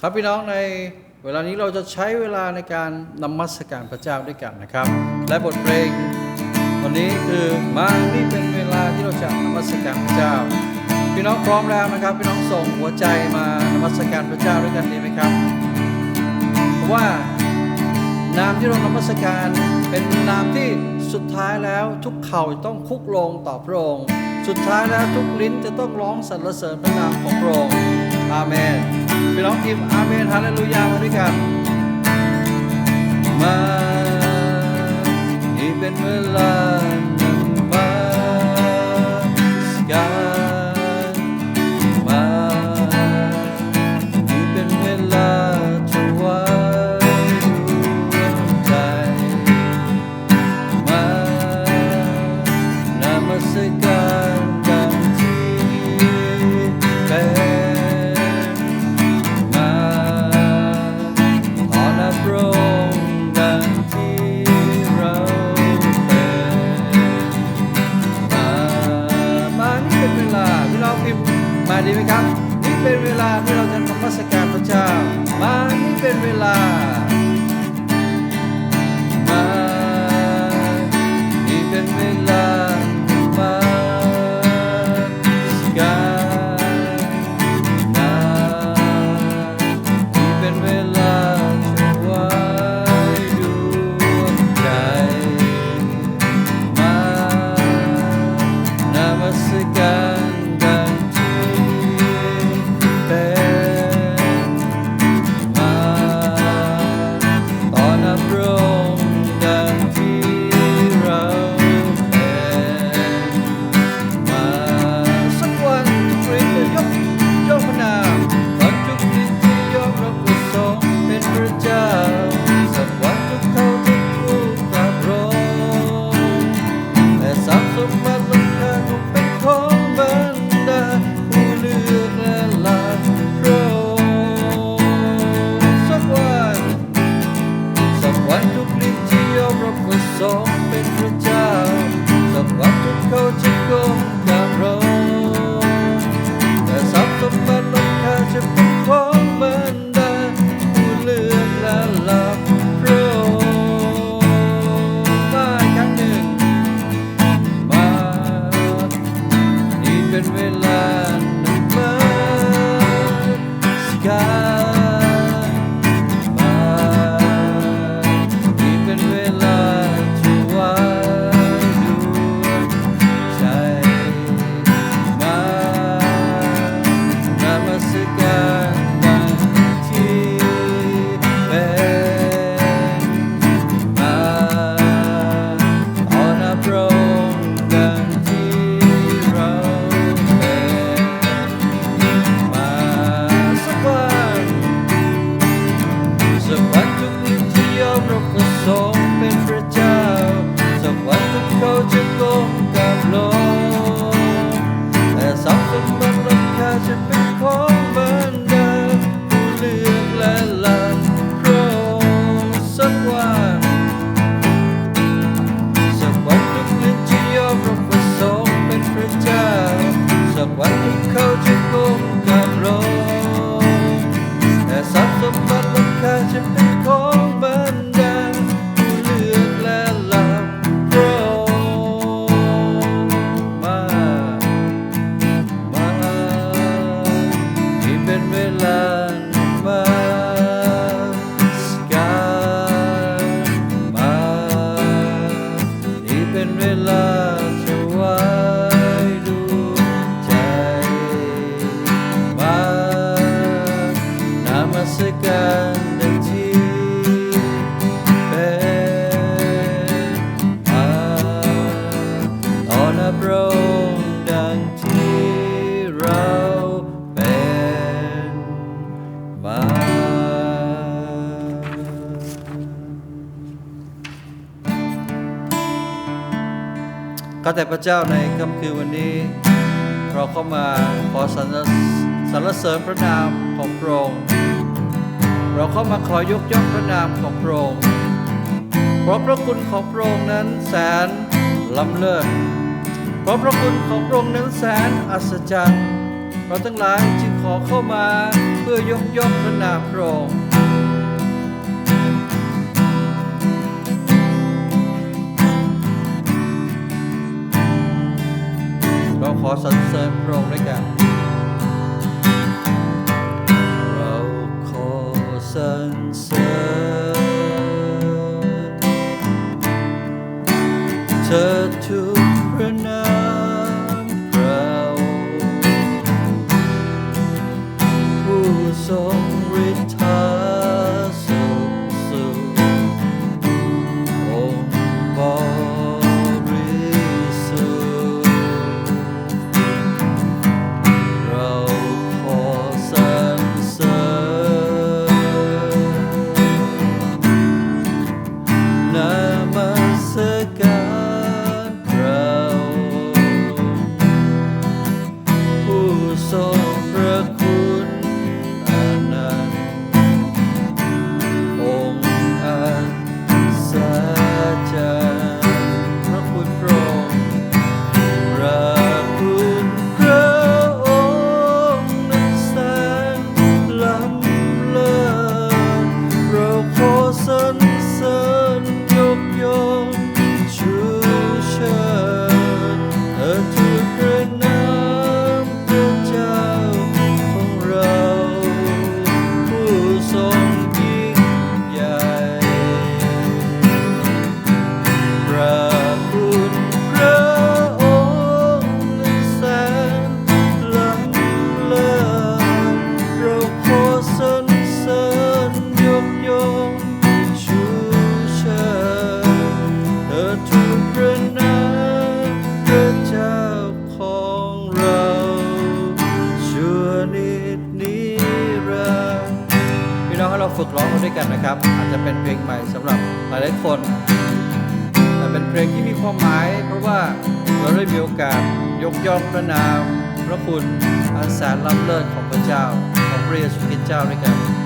ครับพี่น้องในเวลานี้เราจะใช้เวลาในการนมัสการพระเจ้าด้วยกันนะครับ และบทเพลงวันนี้คือมานี่เป็นเวลาที่เราจะนมัสการพระเจ้า พี่น้องพร้อมแล้วนะครับ พี่น้องส่งหัวใจมานมัสการพระเจ้าด้วยกันดีไหมครับเพราะว่านามที่เรานมัสการเป็นนามที่สุดท้ายแล้วทุกเข่าต้องคุกลงต่อพระองค์ สุดท้ายแล้วทุกลิ้นจะต้องร้องสรรเสริญพระนามของพระองค์อาเมน พี่น้องพิมอาเมนฮาเลลูยามาด้วยกัน มานี่เป็นเวลา ย เจ้าในค่ำคืนวันนี้ เราเข้ามาขอสรรสรรเสริญพระนามของพระองค์เราเข้ามาขอยกย่องพระนามของพระองค์เพราะพระคุณของพระองค์นั้นแสนล้ำเลิศเพราะพระคุณของพระองค์นั้นแสนอัศจรรย์เราทั้งหลายจึงขอเข้ามาเพื่อยกย่องพระนามพระองค์ ขอสรรเสริญพระองค์ด้วยกัน เราขอสรรเสริญ อาจจะเป็นเพลงใหม่สำหรับหลายๆคน แต่เป็นเพลงที่มีความหมาย เพราะว่าเราได้มีโอกาสยกย่องพระนาม พระคุณอันแสนล้ำเลิศของพระเจ้าของพระเยซูคริสต์เจ้าด้วยกัน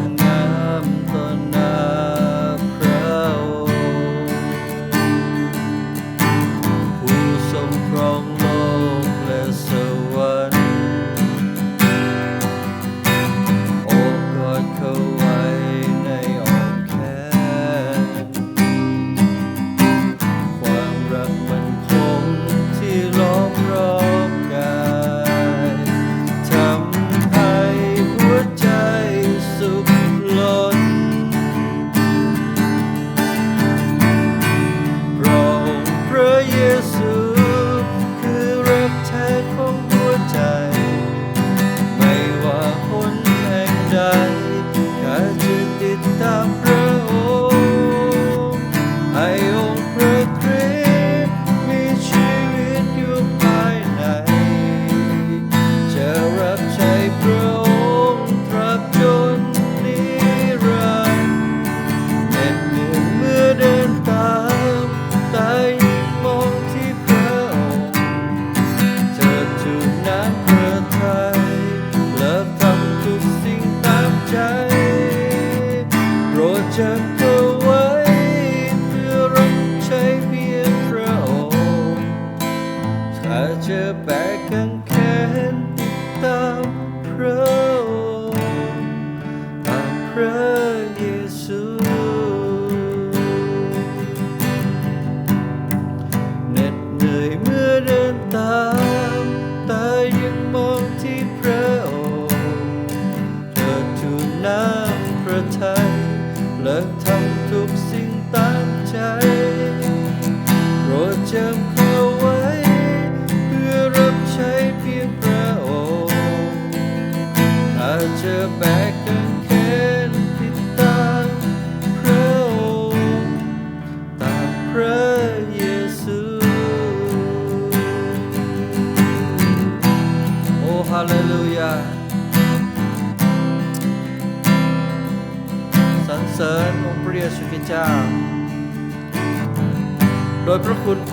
มค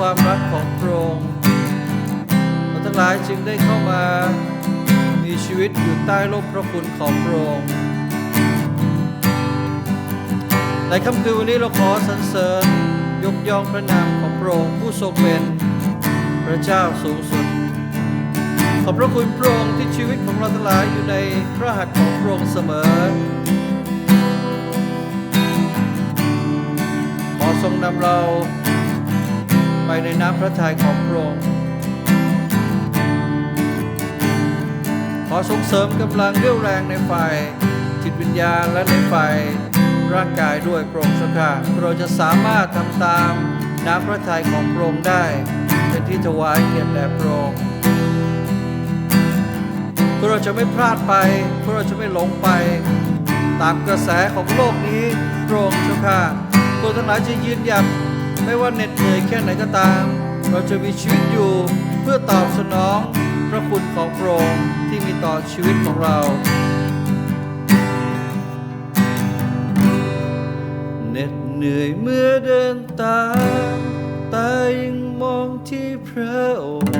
ความรักของพระองค์เราทั้งหลายจึงได้เข้ามามีชีวิตอยู่ใต้ร่มพระคุณของพระองค์ในค่ำคืนวันนี้เราขอสรรเสริญยกย่องพระนามของพระองค์ผู้ทรงเป็นพระเจ้าสูงสุด ขอบพระคุณพระองค์ที่ชีวิตของเราทั้งหลายอยู่ในพระหัตถ์ของพระองค์เสมอ ขอทรงนำเรา ไปในน้ำพระทัยของพระองค์ขอส่งเสริมกำลังเรี่ยวแรงในฝ่ายจิตวิญญาณและในฝ่ายร่างกายด้วยพระองค์สักกาเราจะสามารถทำตามน้ำพระทัยของพระองค์ได้ เป็นที่ถวายเกียรติแด่พระองค์เพื่อเราจะไม่พลาดไปเพื่อเราจะไม่หลงไป ตามกระแสของโลกนี้พระองค์เจ้าค่ะตัวทั้งหลายจะยืนหยัด ไม่ว่าเหน็ดเหนื่อยแค่ไหนก็ตาม เราจะมีชีวิตอยู่เพื่อตอบสนองพระคุณของพระองค์ที่มีต่อชีวิตของเราเหน็ดเหนื่อยเมื่อเดินตามตายังมองที่พระองค์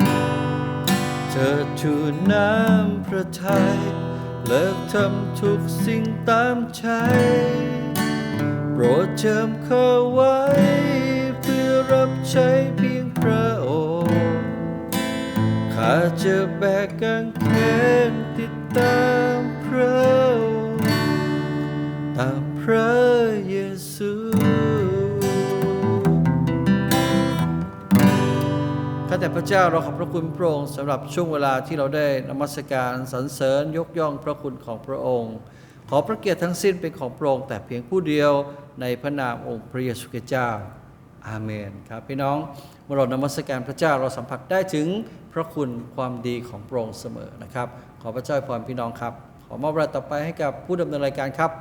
เธอทูลน้ำพระทัยเลิกทำทุกสิ่งตามใจโปรดจำเข้าไว้ ใช้เพียงพระองค์ข้าจะแบกกางเขนติดตามพระองค์ตามพระเยซูข้าแต่พระเจ้าเราขอบพระคุณพระองค์สำหรับช่วงเวลาที่เราได้นมัสการสรรเสริญยกย่องพระคุณของพระองค์ ขอพระเกียรติทั้งสิ้นเป็นของพระองค์แต่เพียงผู้เดียวในพระนามองค์พระเยซูคริสต์เจ้า อาเมนครับพี่น้องเมื่อเรานมัสการพระเจ้าเราสัมผัสได้ถึงพระคุณความดีของพระองค์เสมอนะครับ ขอพระเจ้าอวยพรพี่น้องครับ ขอมอบรายต่อไปให้กับผู้ดำเนินรายการครับ